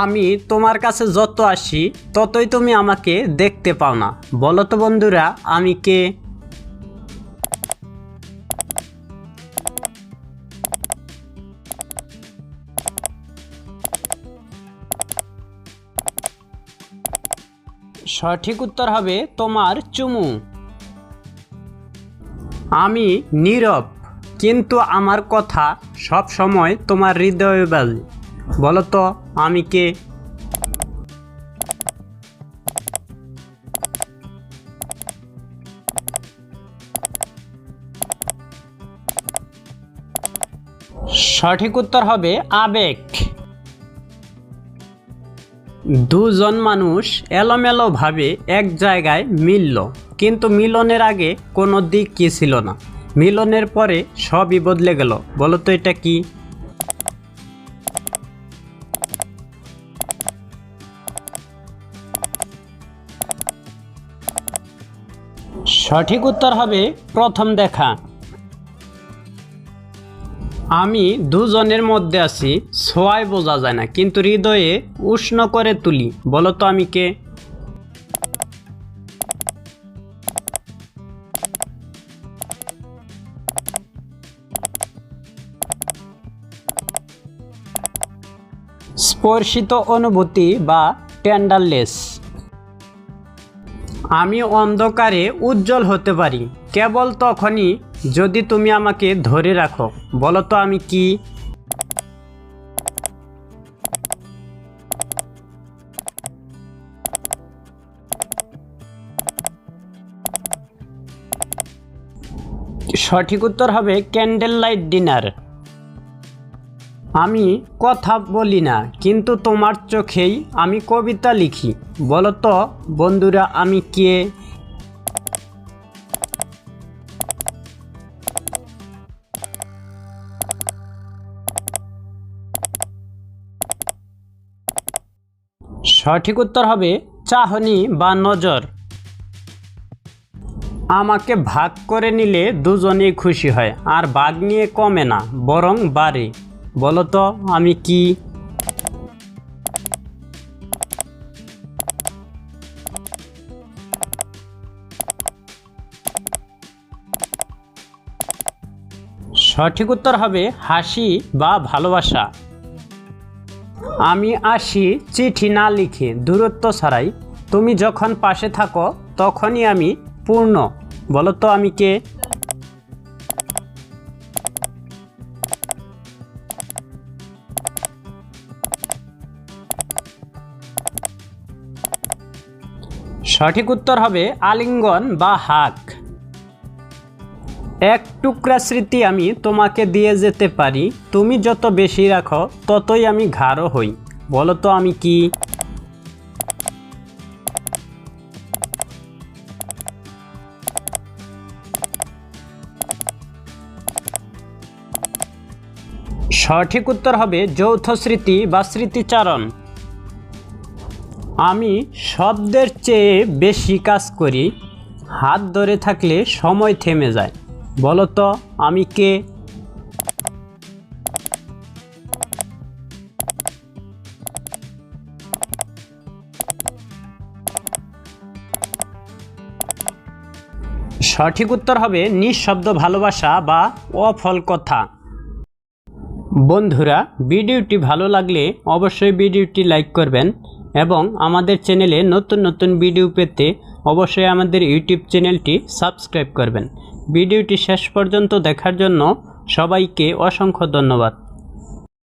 আমি তোমার কাছে যত আসি, ততই তুমি আমাকে দেখতে পাও না। বলো তো বন্ধুরা, আমি কে? সঠিক উত্তর হবে তোমার চুমু। আমি নীরব, কিন্তু আমার কথা সব সময় তোমার হৃদয়ে বাজে। বলো তো আমি কে? সঠিক উত্তর হবে আবেগ। দুজন মানুষ এলোমেলোভাবে এক জায়গায় মিলল, কিন্তু মিলনের আগে কোনো দিক কি ছিল না। মিলনের পরে সবই বদলে গেল। বলো তো এটা কি? সঠিক উত্তর হবে প্রথম দেখা। আমি দুজনের মধ্যে আছি ছোঁয়ায় বোঝা যায় না, কিন্তু হৃদয়ে উষ্ণ করে তুলি। বলো তো আমি কে? স্পর্শিত অনুভূতি বা টেন্ডারলেস আমি অন্ধকারে উজ্জ্বল হতে পারি। কেবল তখনই যদি তুমি আমাকে ধরে রাখো। বলো তো আমি কি? সঠিক উত্তর হবে ক্যান্ডেল লাইট ডিনার। আমি কথা বলি না, কিন্তু তোমার চোখেই আমি কবিতা লিখি। বলো তো, বন্ধুরা, আমি কে? সঠিক উত্তর হবে চাহনি বা নজর। আমাকে ভাগ করে নিলে দুজনেই খুশি হয়, আর ভাগ নিয়ে কমে না, বরং বাড়ে। বলো তো আমি কি? সঠিক উত্তর হবে হাসি বা ভালোবাসা। আমি আসি চিঠি না লিখে, দূরত্ব ছাড়াই। তুমি যখন পাশে থাকো, তখনই আমি পূর্ণ। বলো আমি কে? সঠিক উত্তর হবে আলিঙ্গন বা হাক। এক টুকরা স্মৃতি আমি তোমাকে দিয়ে যেতে পারি। তুমি যত বেশি রাখো, ততই আমি ঘাড়ো হই। বলো তো আমি কি? সঠিক উত্তর হবে যৌথ স্মৃতি বা স্মৃতিচারণ। আমি শব্দের চেয়ে বেশি কাজ করি, হাত ধরে থাকলে সময় থেমে যায়। বলতো আমি কে? সঠিক উত্তর হবে নিঃশব্দ ভালোবাসা বা অফল কথা। বন্ধুরা, ভিডিওটি ভালো লাগলে অবশ্যই ভিডিওটি লাইক করবেন এবং আমাদের চ্যানেলে নতুন নতুন ভিডিও পেতে অবশ্যই আমাদের ইউটিউব চ্যানেলটি সাবস্ক্রাইব করবেন। ভিডিওটি শেষ পর্যন্ত দেখার জন্য সবাইকে অসংখ্য ধন্যবাদ।